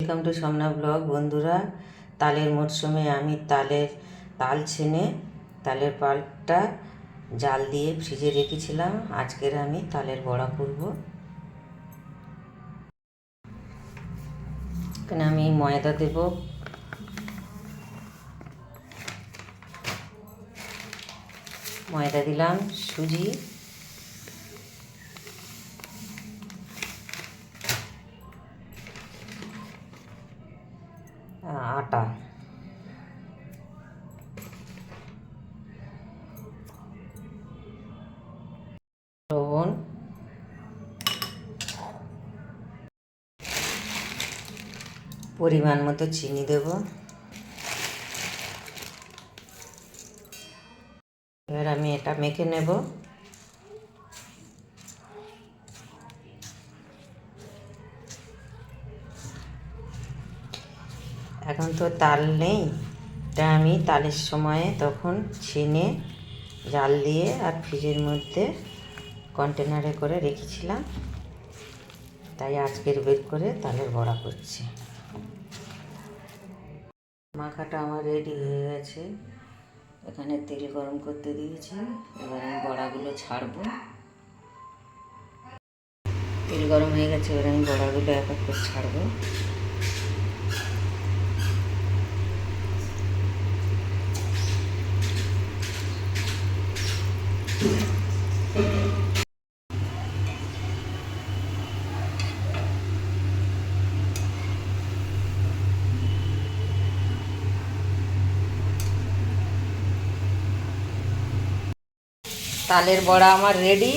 Welcome to সমনা blog বন্ধুরা। তালের মরশুমে আমি তালের তাল ছেনে, তালের পালটা জাল দিয়ে ফ্রিজে রেখেছিলাম। আজকের আমি তালের বড়া করব। এখানে আমি ময়দা দেব। ময়দা দিলাম, সুজি। আটা। লবণ। পরিমাণ মতো চিনি দেব। এবার আমি এটা মেখে নেব। এখন তো তাল নেই এটা আমি তালের সময়ে তখন ছেনে জাল দিয়ে আর ফ্রিজের মধ্যে কন্টেনারে করে রেখেছিলাম। তাই আজকের বের করে তালের বড়া করছি। মাখাটা আমার রেডি হয়ে গেছে। এখানে তেল গরম করতে দিয়েছি। এবার আমি বড়াগুলো ছাড়বো। তেল গরম হয়ে গেছে, এবার আমি বড়াগুলো এক এক করে ছাড়বো। তালের বড়া আমার রেডি